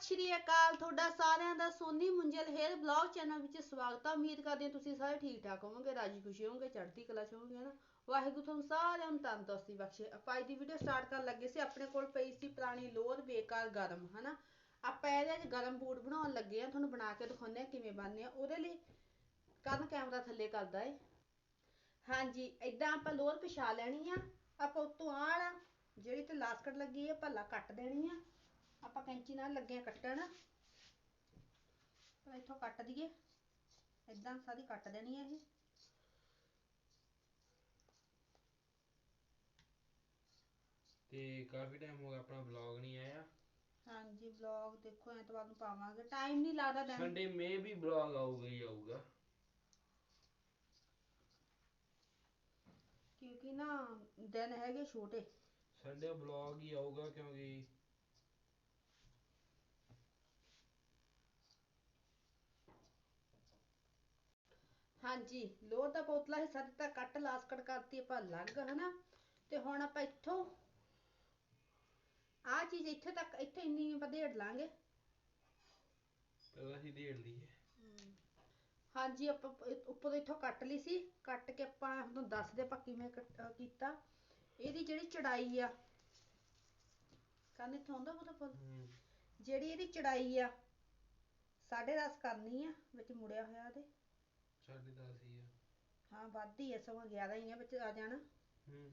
ਸਤਿ ਸ਼੍ਰੀ ਅਕਾਲ, ਤੁਹਾਡਾ ਸਾਰਿਆਂ ਦਾ Soni Munjal hair blog channel ਵਿੱਚ ਸਵਾਗਤ ਹੈ ਉਮੀਦ ਕਰਦੇ ਹਾਂ ਤੁਸੀਂ ਸਾਰੇ ਠੀਕ ਠਾਕ ਹੋਵੋਗੇ, ਰਾਜੀ ਖੁਸ਼ੀ ਹੋਵੋਗੇ, ਚੜ੍ਹਦੀ ਕਲਾ ਚ ਹੋਵੋਗੇ ਨਾ ਵਾਹਿਗੁਰੂ ਤੁਹਾਨੂੰ ਸਾਰਿਆਂ ਨੂੰ ਤੰਦਰੁਸਤੀ ਬਖਸ਼ੇ। ਆਪਾਂ ਅੱਜ ਦੀ ਵੀਡੀਓ ਸਟਾਰਟ ਕਰਨ ਲੱਗੇ ਸੀ। ਆਪਣੇ ਕੋਲ ਪਈ ਸੀ ਪੁਰਾਣੀ ਲੋਰ ਬੇਕਾਰ ਗਰਮ, ਹਨਾ? ਆਪਾਂ ਇਹਦੇ ਵਿੱਚ ਗਰਮ ਬੂਟ ਬਣਾਉਣ ਲੱਗੇ ਆ ਤੁਹਾਨੂੰ ਬਣਾ ਕੇ ਦਿਖਾਉਂਦੇ ਆ ਕਿਵੇਂ ਬਣਨੇ ਆ। ਉਹਦੇ ਲਈ ਕਰਨ ਕੈਮਰਾ ਥੱਲੇ ਕਰਦਾ ਏ। ਹਾਂਜੀ ਇਦਾਂ ਆਪਾਂ ਲੋਰ ਪਿਛਾ ਲੈਣੀ ਆ। ਆਪਾਂ ਉਤੋਂ ਆਹ ਜਿਹੜੀ ਤੇ ਲਾਸਕਟ ਲੱਗੀ ਆ, ਭੱਲਾ ਕੱਟ ਦੇਣੀ ਆ। ਆਪਾਂ ਕੈਂਚੀ ਨਾਲ ਲੱਗੇ ਆ ਕੱਟਣ। ਪਰ ਇੱਥੋਂ ਕੱਟ ਦਈਏ। ਇਦਾਂ ਸਾਰੀ ਕੱਟ ਦੇਣੀ ਹੈ ਇਹ। ਤੇ ਕਾਫੀ ਟਾਈਮ ਹੋ ਗਿਆ ਆਪਣਾ ਵਲੌਗ ਨਹੀਂ ਆਇਆ। ਹਾਂਜੀ ਵਲੌਗ ਦੇਖੋ ਐਤਵਾਰ ਨੂੰ ਪਾਵਾਂਗੇ। ਟਾਈਮ ਨਹੀਂ ਲੱਗਦਾ ਦਿਨ ਸੰਡੇ ਮੇ ਵੀ ਵਲੌਗ ਆਊਗਾ ਹੀ ਆਊਗਾ। ਕਿਉਂਕਿ ਨਾ ਦਿਨ ਹੈਗੇ ਛੋਟੇ। ਸੰਡੇ ਵਲੌਗ ਹੀ ਆਊਗਾ ਕਿਉਂਕਿ ਹਾਂਜੀ ਲੋਹ ਦਾ ਪੋਤਲਾ ਹਿੱਸਾ ਦਿੱਤਾ ਕੱਟ ਲਾਸਕਟ ਕਰਤੀ ਆਪਾਂ ਅਲੱਗ ਹਨਾ? ਤੇ ਹੁਣ ਆਪਾਂ ਇੱਥੋਂ ਆ ਚੀਜ਼ ਇੱਥੇ ਤੱਕ ਇੱਥੇ ਇੰਨੀ ਆਪਾਂ ਢੇੜ ਲਾਂਗੇ। ਪਹਿਲਾਂ ਹੀ ਢੇੜ ਲਈਏ। ਹਾਂਜੀ ਆਪਾਂ ਉੱਪਰੋਂ ਇੱਥੋਂ ਕੱਟ ਲਈ ਸੀ। ਕੱਟ ਕੇ ਆਪਾਂ ਤੁਹਾਨੂੰ ਦੱਸਦੇ ਆਪਾਂ ਕਿਵੇਂ ਕੱਟ- ਅਹ ਕੀਤਾ। ਇਹਦੀ ਜਿਹੜੀ ਚੜਾਈ ਆ ਕੰਨ ਇੱਥੋਂ ਆਉਂਦਾ ਪਤਾ? ਜਿਹੜੀ ਇਹਦੀ ਚੜਾਈ ਆ 10.5 ਕਰਨੀ ਆ ਵਿੱਚ ਮੁੜਿਆ ਹੋਇਆ ਇਹਦੇ ਹੀ ਆ। ਹਾਂ ਵੱਧ ਹੀ ਆ ਸਗੋਂ 11 ਹੀ ਆ ਵਿੱਚ ਆ ਜਾਣਾ। ਹੂੰ।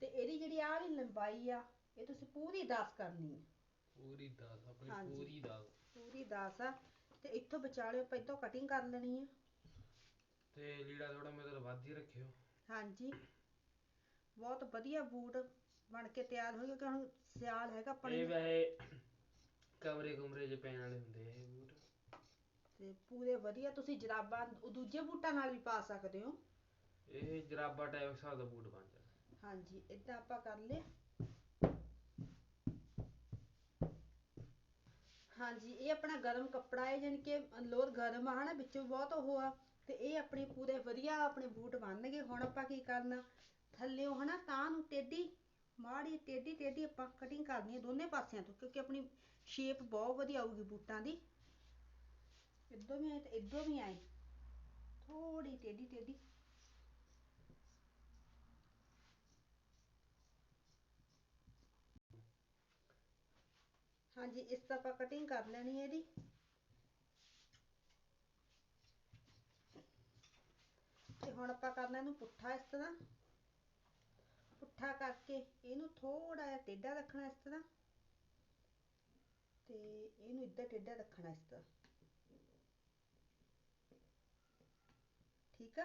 ਤੇ ਇਹਦੀ ਜਿਹੜੀ ਆਹ ਵਾਲੀ ਲੰਬਾਈ ਆ ਇਹ ਤੁਸੀਂ ਪੂਰੀ 10 ਕਰਨੀ ਆ। ਪੂਰੀ 10 ਆਪਣੀ ਹਾਂਜੀ। ਪੂਰੀ 10 ਪੂਰੀ 10 ਆ। ਤੇ ਇੱਥੋਂ ਵਿਚਾਲੇ ਆਪਾਂ ਇੱਥੋਂ ਕਟਿੰਗ ਕਰ ਲੈਣੀ ਆ। ਤੇ ਲੀੜਾ ਥੋੜਾ ਮਤਲਬ ਵੱਧ ਹੀ ਰੱਖਿਓ। ਹਾਂਜੀ। ਬਹੁਤ ਵਧੀਆ ਬੂਟ ਬਣ ਕੇ ਤਿਆਰ ਹੋ ਗਏ ਕਿ ਹੁਣ ਸਿਆਲ ਹੈਗਾ ਇਹ ਆਪਣੇ ਵੈਸੇ ਕਮਰੇ ਕਮਰੇ 'ਚ ਪੈਣ ਵਾਲੇ ਹੁੰਦੇ ਆ ਇਹ ਤੇ ਪੂਰੇ ਵਧੀਆ ਤੁਸੀਂ ਜਰਾਬਾਂ ਦੂਜੇ ਬੂਟਾਂ ਨਾਲ ਵੀ ਪਾ ਸਕਦੇ ਹੋ। ਇਹ ਜਰਾਬਾ ਟਾਈਪ ਹਿਸਾਬ ਦਾ ਬੂਟ ਬਣ ਜਾਣਾ। ਹਾਂਜੀ ਇਦਾਂ ਆਪਾਂ ਕਰ ਲਏ। ਹਾਂਜੀ ਇਹ ਆਪਣਾ ਗਰਮ ਕੱਪੜਾ ਹੈ ਜਾਣੀ ਕਿ ਲੋਰ ਗਰਮ ਆ ਹਨਾ ਵਿੱਚੋਂ ਬਹੁਤ ਉਹ ਆ ਤੇ ਇਹ ਆਪਣੇ ਪੂਰੇ ਵਧੀਆ ਆਪਣੇ ਬੂਟ ਬਣਨਗੇ। ਹੁਣ ਆਪਾਂ ਕੀ ਕਰਨਾ ਥੱਲਿਓਂ ਹਨਾ ਤਾਂ ਨੂੰ ਟੇਢੀ ਮਾੜੀ ਟੇਢੀ ਟੇਢੀ ਆਪਾਂ ਕਟਿੰਗ ਕਰਨੀ ਹੈ ਦੋਨੇ ਪਾਸਿਆਂ ਤੋਂ ਕਿਉਂਕਿ ਆਪਣੀ ਸ਼ੇਪ ਬਹੁਤ ਵਧੀਆ ਆਊਗੀ ਬੂਟਾਂ ਦੀ। ਇੱਧਰੋਂ ਵੀ ਆਏ ਤੇ ਇੱਧਰੋਂ ਵੀ ਆਏ। ਥੋੜੀ ਟੇਢੀ ਟੇਢੀ। ਹਾਂਜੀ, ਇਸ ਤਰ੍ਹਾਂ ਆਪਾਂ ਕਟਿੰਗ ਕਰ ਲੈਣੀ ਹੈ ਇਹਦੀ। ਤੇ ਹੁਣ ਆਪਾਂ ਕਰਨਾ ਇਹਨੂੰ ਪੁੱਠਾ ਇਸ ਤਰ੍ਹਾਂ। ਪੁੱਠਾ ਕਰਕੇ ਇਹਨੂੰ ਥੋੜਾ ਜਿਹਾ ਟੇਢਾ ਰੱਖਣਾ ਇਸ ਤਰ੍ਹਾਂ। ਤੇ ਇਹਨੂੰ ਇੱਧਰ ਟੇਢਾ ਰੱਖਣਾ ਇਸ ਤਰ੍ਹਾਂ। ਠੀਕ ਆ?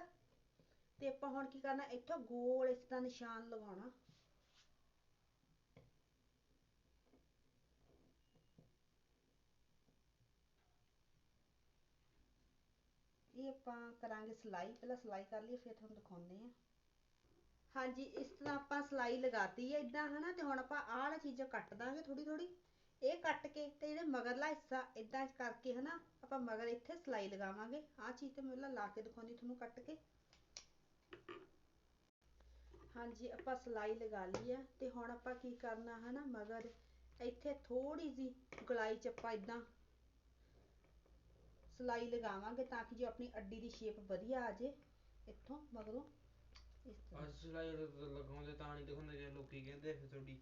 ਤੇ ਆਪਾਂ ਹੁਣ ਕੀ ਕਰਨਾ, ਇੱਥੋਂ ਗੋਲ ਇਸ ਤਰ੍ਹਾਂ ਨਿਸ਼ਾਨ ਲਗਾਉਣਾ ਇਹ ਆਪਾਂ ਕਰਾਂਗੇ ਸਿਲਾਈ, ਪਹਿਲਾਂ ਸਿਲਾਈ ਕਰ ਲਈਏ, ਫਿਰ ਤੁਹਾਨੂੰ ਦਿਖਾਉਂਦੇ ਆ ਹਾਂਜੀ, ਇਸ ਤਰ੍ਹਾਂ ਆਪਾਂ ਸਿਲਾਈ ਲਗਾਤੀ ਹੈ ਇਦਾਂ ਹਨਾ? ਤੇ ਹੁਣ ਆਪਾਂ ਆਹ ਵਾਲੀ ਚੀਜ਼ਾਂ ਕੱਟ ਦਾਂਗੇ ਥੋੜੀ ਥੋੜੀ ਇਹ ਕੱਟ ਕੇ ਤੇ ਜਿਹੜੇ ਮਗਰਲਾ ਹਿੱਸਾ ਇਦਾਂ ਕਰਕੇ ਹਨਾ ਆਪਾਂ ਮਗਰ ਇੱਥੇ ਸਿਲਾਈ ਲਗਾਵਾਂਗੇ। ਆਹ ਚੀਜ਼ ਤੇ ਮੈਂ ਲਾ ਕੇ ਦਿਖਾਉਂਦੀ ਤੁਹਾਨੂੰ ਕੱਟ ਕੇ। ਹਾਂਜੀ ਆਪਾਂ ਸਿਲਾਈ ਲਗਾ ਲਈ ਆ ਤੇ ਹੁਣ ਆਪਾਂ ਕੀ ਕਰਨਾ ਹਨਾ ਮਗਰ ਇੱਥੇ ਥੋੜੀ ਜੀ ਗਲਾਈ ਚ ਆਪਾਂ ਇਦਾਂ ਸਿਲਾਈ ਲਗਾਵਾਂਗੇ ਤਾਂ ਕਿ ਜੋ ਆਪਣੀ ਅੱਡੀ ਦੀ ਸ਼ੇਪ ਵਧੀਆ ਆ ਜੇ। ਇੱਥੋਂ ਮਗਰੋਂ ਇਸ ਤਰ੍ਹਾਂ। ਅੱਜ ਸਿਲਾਈ ਲਗਾਉਂਦੇ ਤਾਂ ਨਹੀਂ ਦਿਖਾਉਂਦੇ ਜੇ ਲੋਕੀ ਕਹਿੰਦੇ ਫਿਰ ਤੁਹਾਡੀ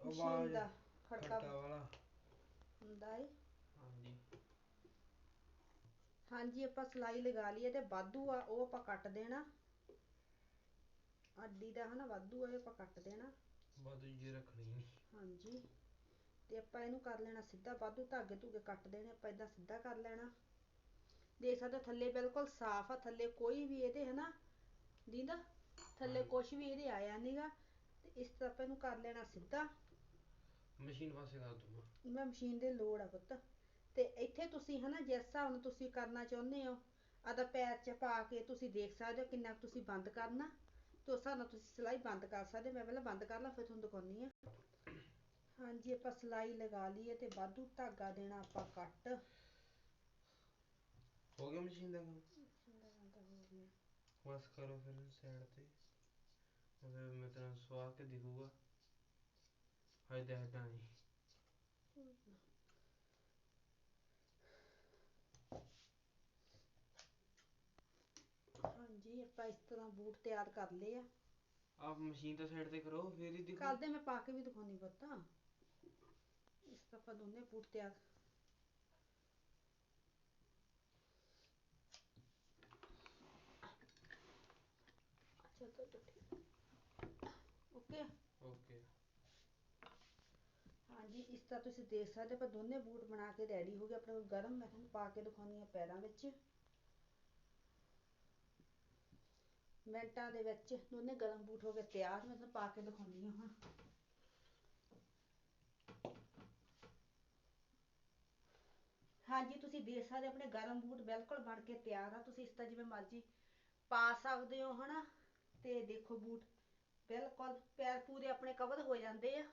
ਆਵਾਜ਼ ਦਾ। ਖੜਕਾ ਹੁੰਦਾ ਹਾਂਜੀ। ਆਪਾਂ ਸਿਲਾਈ ਲਗਾ ਲਈ ਹੈ ਤੇ ਵਾਧੂ ਆ ਉਹ ਆਪਾਂ ਕੱਟ ਦੇਣਾ। ਅੱਡੀ ਦਾ ਹਨਾ ਵਾਧੂ ਆ ਇਹ ਆਪਾਂ ਕੱਟ ਦੇਣਾ। ਵਾਧੂ ਜੀ ਰੱਖਣੀ ਨਹੀਂ ਹਾਂਜੀ। ਤੇ ਆਪਾਂ ਇਹਨੂੰ ਕਰ ਲੈਣਾ ਸਿੱਧਾ ਵਾਧੂ ਧਾਗੇ ਧੂਗੇ ਕੱਟ ਦੇਣੇ ਆਪਾਂ ਇਦਾਂ ਸਿੱਧਾ ਕਰ ਲੈਣਾ। ਦੇਖ ਸਕਦੇ ਹੋ ਥੱਲੇ ਬਿਲਕੁਲ ਸਾਫ਼ ਆ ਥੱਲੇ ਕੋਈ ਵੀ ਇਹਦੇ ਹਨਾ ਦੀਦਾ ਥੱਲੇ। ਕੁਝ ਵੀ ਇਹਦੇ ਆਇਆ ਨਹੀਂਗਾ ਤੇ ਇਸ ਤਰ੍ਹਾਂ ਆਪਾਂ ਇਹਨੂੰ ਕਰ ਲੈਣਾ ਸਿੱਧਾ। ਮਸ਼ੀਨ ਪਾਸੇ ਕਰ ਦੂੰਗਾ ਮੈਂ ਮਸ਼ੀਨ ਦੇ ਲੋੜ ਆ ਪੁੱਤ। ਤੇ ਇੱਥੇ ਤੁਸੀਂ ਹਨਾ ਜਿਸ ਹਿਸਾਬ ਨਾਲ ਤੁਸੀਂ ਕਰਨਾ ਚਾਹੁੰਦੇ ਹੋ ਆਦਾ ਪੈਰ ਚ ਪਾ ਕੇ ਤੁਸੀਂ ਦੇਖ ਸਕਦੇ ਹੋ ਕਿੰਨਾ ਕੁ ਤੁਸੀਂ ਬੰਦ ਕਰਨਾ। ਤੇ ਉਸ ਹਿਸਾਬ ਨਾਲ ਤੁਸੀਂ ਸਿਲਾਈ ਬੰਦ ਕਰ ਸਕਦੇ ਹੋ। ਮੈਂ ਪਹਿਲਾਂ ਬੰਦ ਕਰ ਲਾਂ ਫਿਰ ਤੁਹਾਨੂੰ ਦਿਖਾਉਂਦੀ ਆ ਹਾਂਜੀ ਆਪਾਂ ਸਿਲਾਈ ਲਗਾ ਲਈ ਹੈ ਤੇ ਵਾਧੂ ਧਾਗਾ ਦੇਣਾ ਆਪਾਂ ਕੱਟ ਹੋ ਗਿਆ ਮਸ਼ੀਨ ਦਾ ਕੰਮ? ਬਸ ਕਰੋ ਫਿਰ ਸਾਈਡ ਤੇ। ਫਿਰ ਮੈਂ ਤੈਨੂੰ ਸਵਾ ਕੇ ਦਿਖੂਗਾ। I'd have done it. ਹਾਂਜੀ ਆਪਾਂ ਇਸ ਤਰ੍ਹਾਂ ਬੂਟ ਤਿਆਰ ਕਰ ਲਏ ਆ। ਆਪ ਮਸ਼ੀਨ ਤਾਂ ਸਾਈਡ ਤੇ ਕਰੋ ਫੇਰ ਹੀ ਦਿਖੋ। ਕੱਲ ਦੇ ਮੈਂ ਪਾ ਕੇ ਵੀ ਦਿਖਾਉਣੀ ਪੁੱਤ। ਇਸ ਤਰ੍ਹਾਂ ਆਪਾਂ ਦੋਨੇ ਬੂਟ ਤਿਆਰ ਓਕੇ। ਓਕੇ। ਹਾਂਜੀ, ਇਸ ਤਰ੍ਹਾਂ ਤੁਸੀਂ ਦੇਖ ਸਕਦੇ ਹੋ, ਆਪਾਂ ਦੋਨੇ ਬੂਟ ਬਣਾ ਕੇ ਰੈਡੀ ਹੋ ਗਏ, ਆਪਣੇ ਕੋਲ ਗਰਮ ਮੈਂ ਤੁਹਾਨੂੰ ਪਾ ਕੇ ਦਿਖਾਉਣੀ ਆ ਪੈਰਾਂ ਵਿੱਚ। ਮਿੰਟਾਂ ਦੇ ਵਿੱਚ ਦੋਨੇ ਗਰਮ ਬੂਟ ਹੋ ਗਏ ਤਿਆਰ, ਮੈਂ ਤੁਹਾਨੂੰ ਪਾ ਕੇ ਦਿਖਾਉਣੀ ਆ ਹੁਣ। ਹਾਂਜੀ, ਤੁਸੀਂ ਦੇਖ ਸਕਦੇ ਆਪਣੇ ਗਰਮ ਬੂਟ ਬਿਲਕੁਲ ਬਣ ਕੇ ਤਿਆਰ ਆ। ਤੁਸੀਂ ਇਸ ਤਰ੍ਹਾਂ ਜਿਵੇਂ ਮਰਜ਼ੀ ਪਾ ਸਕਦੇ ਹੋ, ਹਨਾ? ਤੇ ਦੇਖੋ ਬੂਟ ਬਿਲਕੁਲ ਪੈਰ ਪੂਰੇ ਆਪਣੇ ਕਵਰ ਹੋ ਜਾਂਦੇ ਆ।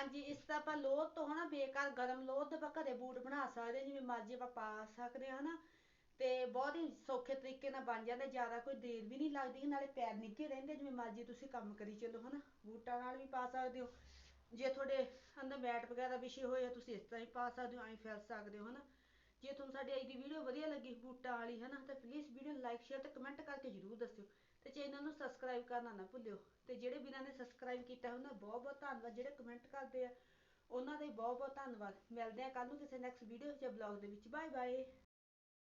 ਹਾਂਜੀ, ਇਸ ਤਰ੍ਹਾਂ ਆਪਾਂ ਲੋਹ ਤੋਂ ਹਨਾ ਬੇਕਾਰ ਗਰਮ ਲੋਹ ਤੋਂ ਆਪਾਂ ਘਰੇ ਬੂਟ ਬਣਾ ਸਕਦੇ ਜਿਵੇਂ ਮਰਜ਼ੀ ਆਪਾਂ ਪਾ ਸਕਦੇ ਹਾਂ ਹਨਾ। ਤੇ ਬਹੁਤ ਹੀ ਸੌਖੇ ਤਰੀਕੇ ਨਾਲ ਬਣ ਜਾਂਦੇ, ਜ਼ਿਆਦਾ ਕੋਈ ਦੇਰ ਵੀ ਨਹੀਂ ਲੱਗਦੀ, ਨਾਲੇ ਪੈਰ ਨਿੱਘੇ ਰਹਿੰਦੇ, ਜਿਵੇਂ ਮਰਜ਼ੀ ਤੁਸੀਂ ਕੰਮ ਕਰੀ ਚੱਲੋ ਹਨਾ। ਬੂਟਾਂ ਨਾਲ ਵੀ ਪਾ ਸਕਦੇ ਹੋ। ਜੇ ਤੁਹਾਡੇ ਅੰਦਰ ਮੈਟ ਵਗੈਰਾ ਵਿਛੇ ਹੋਏ ਆ, ਤੁਸੀਂ ਇਸ ਤਰ੍ਹਾਂ ਹੀ ਪਾ ਸਕਦੇ ਹੋ, ਐਂ ਫਿਰ ਸਕਦੇ ਹੋ ਹਨਾ। ਜੇ ਤੁਹਾਨੂੰ ਸਾਡੀ ਅੱਜ ਦੀ ਵੀਡੀਓ ਵਧੀਆ ਲੱਗੀ ਬੂਟਾਂ ਵਾਲੀ ਹਨਾ, ਤਾਂ ਪਲੀਜ਼ ਵੀਡੀਓ ਨੂੰ ਲਾਈਕ ਸ਼ੇਅਰ ਤੇ ਕਮੈਂਟ ਕਰਕੇ ਜਰੂਰ ਦੱਸਿਓ। ਤੇ ਚੈਨਲ ਨੂੰ ਸਬਸਕ੍ਰਾਈਬ ਕਰਨਾ ਨਾ ਭੁੱਲਿਓ, ਤੇ ਜਿਹੜੇ ਵੀਰਾਂ ਨੇ ਸਬਸਕ੍ਰਾਈਬ ਕੀਤਾ ਉਹਨਾਂ ਦਾ ਬਹੁਤ ਬਹੁਤ ਧੰਨਵਾਦ। ਜਿਹੜੇ ਕਮੈਂਟ ਕਰਦੇ ਆ, ਉਹਨਾਂ ਦਾ ਬਹੁਤ ਬਹੁਤ ਧੰਨਵਾਦ। ਮਿਲਦੇ ਆ ਕੱਲ ਨੂੰ ਕਿਸੇ ਨੈਕਸਟ ਵੀਡੀਓ ਜਾਂ ਬਲੌਗ ਦੇ ਵਿੱਚ। Bye bye